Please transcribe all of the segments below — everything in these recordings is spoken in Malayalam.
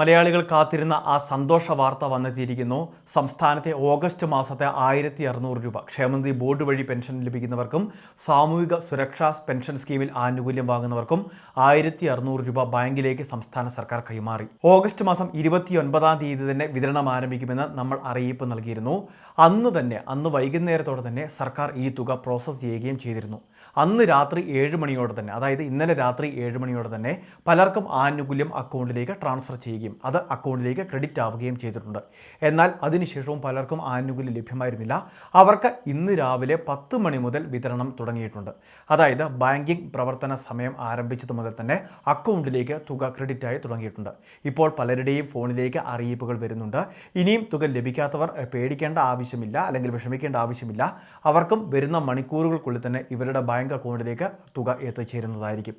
മലയാളികൾ കാത്തിരുന്ന ആ സന്തോഷ വാർത്ത വന്നെത്തിയിരിക്കുന്നു. സംസ്ഥാനത്തെ ഓഗസ്റ്റ് മാസത്തെ ആയിരത്തി അറുന്നൂറ് രൂപ ക്ഷേമനിധി ബോർഡ് വഴി പെൻഷൻ ലഭിക്കുന്നവർക്കും സാമൂഹിക സുരക്ഷാ പെൻഷൻ സ്കീമിൽ ആനുകൂല്യം വാങ്ങുന്നവർക്കും ആയിരത്തി അറുന്നൂറ് രൂപ ബാങ്കിലേക്ക് സംസ്ഥാന സർക്കാർ കൈമാറി. ഓഗസ്റ്റ് മാസം ഇരുപത്തിയൊൻപതാം തീയതി തന്നെ വിതരണം ആരംഭിക്കുമെന്ന് നമ്മൾ അറിയിപ്പ് നൽകിയിരുന്നു. അന്ന് തന്നെ അന്ന് വൈകുന്നേരത്തോടെ തന്നെ സർക്കാർ ഈ തുക പ്രോസസ്സ് ചെയ്യുകയും ചെയ്തിരുന്നു. അന്ന് രാത്രി ഏഴ് മണിയോടെ തന്നെ അതായത് ഇന്നലെ രാത്രി ഏഴ് മണിയോടെ തന്നെ പലർക്കും ആനുകൂല്യം അക്കൗണ്ടിലേക്ക് ട്രാൻസ്ഫർ ചെയ്യുകയും അത് അക്കൗണ്ടിലേക്ക് ക്രെഡിറ്റ് ആവുകയും ചെയ്തിട്ടുണ്ട്. എന്നാൽ അതിനുശേഷവും പലർക്കും ആനുകൂല്യം ലഭ്യമായിരുന്നില്ല. അവർക്ക് ഇന്ന് രാവിലെ പത്ത് മണി മുതൽ വിതരണം തുടങ്ങിയിട്ടുണ്ട്. അതായത് ബാങ്കിംഗ് പ്രവർത്തന സമയം ആരംഭിച്ചത് മുതൽ തന്നെ അക്കൗണ്ടിലേക്ക് തുക ക്രെഡിറ്റായി തുടങ്ങിയിട്ടുണ്ട്. ഇപ്പോൾ പലരുടെയും ഫോണിലേക്ക് അറിയിപ്പുകൾ വരുന്നുണ്ട്. ഇനിയും തുക ലഭിക്കാത്തവർ പേടിക്കേണ്ട ആവശ്യമില്ല അല്ലെങ്കിൽ വിഷമിക്കേണ്ട ആവശ്യമില്ല. അവർക്കും വരുന്ന മണിക്കൂറുകൾക്കുള്ളിൽ തന്നെ ഇവരുടെ ബാങ്ക് അക്കൗണ്ടിലേക്ക് തുക എത്തിച്ചേരുന്നതായിരിക്കും.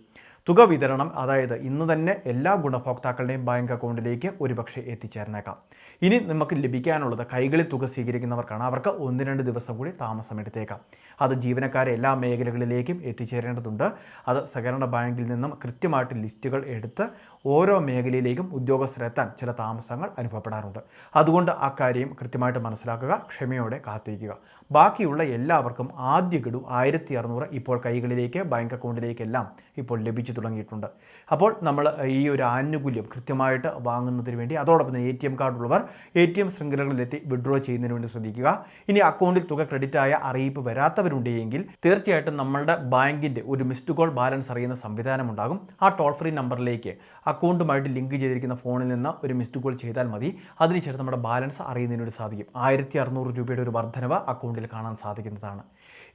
തുക വിതരണം അതായത് ഇന്ന് തന്നെ എല്ലാ ഗുണഭോക്താക്കളുടെയും ബാങ്ക് അക്കൗണ്ടിലേക്ക് ഒരുപക്ഷെ എത്തിച്ചേർന്നേക്കാം. ഇനി നമുക്ക് ലഭിക്കാനുള്ളത് കൈകളിൽ തുക സ്വീകരിക്കുന്നവർക്കാണ്. അവർക്ക് ഒന്ന് രണ്ട് ദിവസം കൂടി താമസമെടുത്തേക്കാം അത് ജീവനക്കാരെ എല്ലാ മേഖലകളിലേക്കും എത്തിച്ചേരേണ്ടതുണ്ട്. അത് സഹകരണ ബാങ്കിൽ നിന്നും കൃത്യമായിട്ട് ലിസ്റ്റുകൾ എടുത്ത് ഓരോ മേഖലയിലേക്കും ഉദ്യോഗസ്ഥരെത്താൻ ചില താമസങ്ങൾ അനുഭവപ്പെടാറുണ്ട്. അതുകൊണ്ട് ആ കാര്യം കൃത്യമായിട്ട് മനസ്സിലാക്കുക ക്ഷമയോടെ കാത്തിരിക്കുക. ബാക്കിയുള്ള എല്ലാവർക്കും ആദ്യ ഗഡു ആയിരത്തി അറുന്നൂറ് ഇപ്പോൾ കൈകളിലേക്ക് ബാങ്ക് അക്കൗണ്ടിലേക്കെല്ലാം ഇപ്പോൾ ലഭിച്ചു തുടങ്ങിയിട്ടുണ്ട്. അപ്പോൾ നമ്മൾ ഈ ഒരു ആനുകൂല്യം കൃത്യമായിട്ട് വാങ്ങുന്നതിന് വേണ്ടി അതോടൊപ്പം തന്നെ എ ടി എം കാർഡുള്ളവർ എ ടി എം ശൃംഖലകളിലെത്തി വിഡ്രോ ചെയ്യുന്നതിന് വേണ്ടി ശ്രദ്ധിക്കുക. ഇനി അക്കൗണ്ടിൽ തുക ക്രെഡിറ്റ് ആയ അറിയിപ്പ് വരാത്തവരുണ്ടെങ്കിൽ തീർച്ചയായിട്ടും നമ്മളുടെ ബാങ്കിന്റെ ഒരു മിസ്ഡ് കോൾ ബാലൻസ് അറിയുന്ന സംവിധാനം ഉണ്ടാകും. ആ ടോൾ ഫ്രീ നമ്പറിലേക്ക് അക്കൗണ്ടുമായിട്ട് ലിങ്ക് ചെയ്തിരിക്കുന്ന ഫോണിൽ നിന്ന് ഒരു മിസ്ഡ് കോൾ ചെയ്താൽ മതി. അതിനുശേഷം നമ്മുടെ ബാലൻസ് അറിയുന്നതിന് വേണ്ടി സാധിക്കും. ആയിരത്തി അറുന്നൂറ് രൂപയുടെ ഒരു വർധനവ് അക്കൗണ്ടിൽ കാണാൻ സാധിക്കുന്നതാണ്.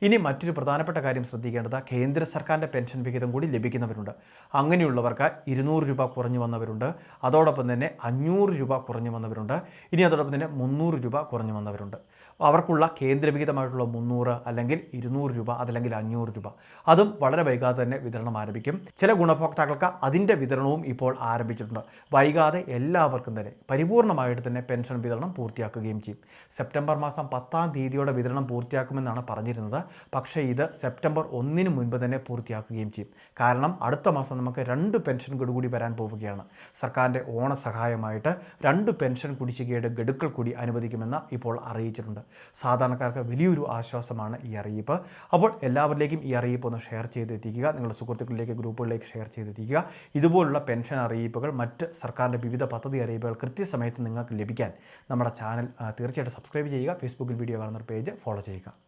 ഇനി മറ്റൊരു പ്രധാനപ്പെട്ട കാര്യം ശ്രദ്ധിക്കേണ്ടത് കേന്ദ്ര സർക്കാരിന്റെ പെൻഷൻ വിഹിതം കൂടി ലഭിക്കുന്നവരുണ്ട്. അങ്ങനെയുള്ളവർക്ക് ഇരുന്നൂറ് രൂപ കുറഞ്ഞു വന്നവരുണ്ട്. അതോടൊപ്പം തന്നെ അഞ്ഞൂറ് രൂപ കുറഞ്ഞു വന്നവരുണ്ട്. ഇനി അതോടൊപ്പം തന്നെ മുന്നൂറ് രൂപ കുറഞ്ഞു വന്നവരുണ്ട്. അവർക്കുള്ള കേന്ദ്രവിഹിതമായിട്ടുള്ള മുന്നൂറ് അല്ലെങ്കിൽ ഇരുന്നൂറ് രൂപ അതല്ലെങ്കിൽ അഞ്ഞൂറ് രൂപ. അതും വളരെ വൈകാതെ തന്നെ വിതരണം ആരംഭിക്കും. ചില ഗുണഭോക്താക്കൾക്ക് അതിന്റെ വിതരണവും ഇപ്പോൾ ആരംഭിച്ചിട്ടുണ്ട്. വൈകാതെ എല്ലാവർക്കും തന്നെ പരിപൂർണമായിട്ട് തന്നെ പെൻഷൻ വിതരണം പൂർത്തിയാക്കുകയും ചെയ്യും. സെപ്റ്റംബർ മാസം പത്താം തീയതിയോടെ വിതരണം പൂർത്തിയാക്കുമെന്നാണ് പറഞ്ഞിരുന്നത്. പക്ഷേ ഇത് സെപ്റ്റംബർ ഒന്നിന് മുൻപ് തന്നെ പൂർത്തിയാക്കുകയും ചെയ്യും. കാരണം അടുത്ത മാസം നമുക്ക് രണ്ട് പെൻഷൻ ഗഡു കൂടി വരാൻ പോവുകയാണ്. സർക്കാരിന്റെ ഓണസഹായമായിട്ട് രണ്ട് പെൻഷൻ കുടിശ്ശികയുടെ ഗഡുക്കൾ കൂടി അനുവദിക്കുമെന്ന് ഇപ്പോൾ അറിയിച്ചിട്ടുണ്ട്. സാധാരണക്കാർക്ക് വലിയൊരു ആശ്വാസമാണ് ഈ അറിയിപ്പ്. അപ്പോൾ എല്ലാവരിലേക്കും ഈ അറിയിപ്പ് ഒന്ന് ഷെയർ ചെയ്തെത്തിക്കുക. നിങ്ങളുടെ സുഹൃത്തുക്കളിലേക്ക് ഗ്രൂപ്പുകളിലേക്ക് ഷെയർ ചെയ്തെത്തിക്കുക. ഇതുപോലുള്ള പെൻഷൻ അറിയിപ്പുകൾ മറ്റ് സർക്കാരിന്റെ വിവിധ പദ്ധതി അറിയിപ്പുകൾ കൃത്യസമയത്ത് നിങ്ങൾക്ക് ലഭിക്കാൻ നമ്മുടെ ചാനൽ തീർച്ചയായിട്ടും സബ്സ്ക്രൈബ് ചെയ്യുക. ഫേസ്ബുക്കിൽ വീഡിയോ കാണുന്ന പേജ് ഫോളോ ചെയ്യുക.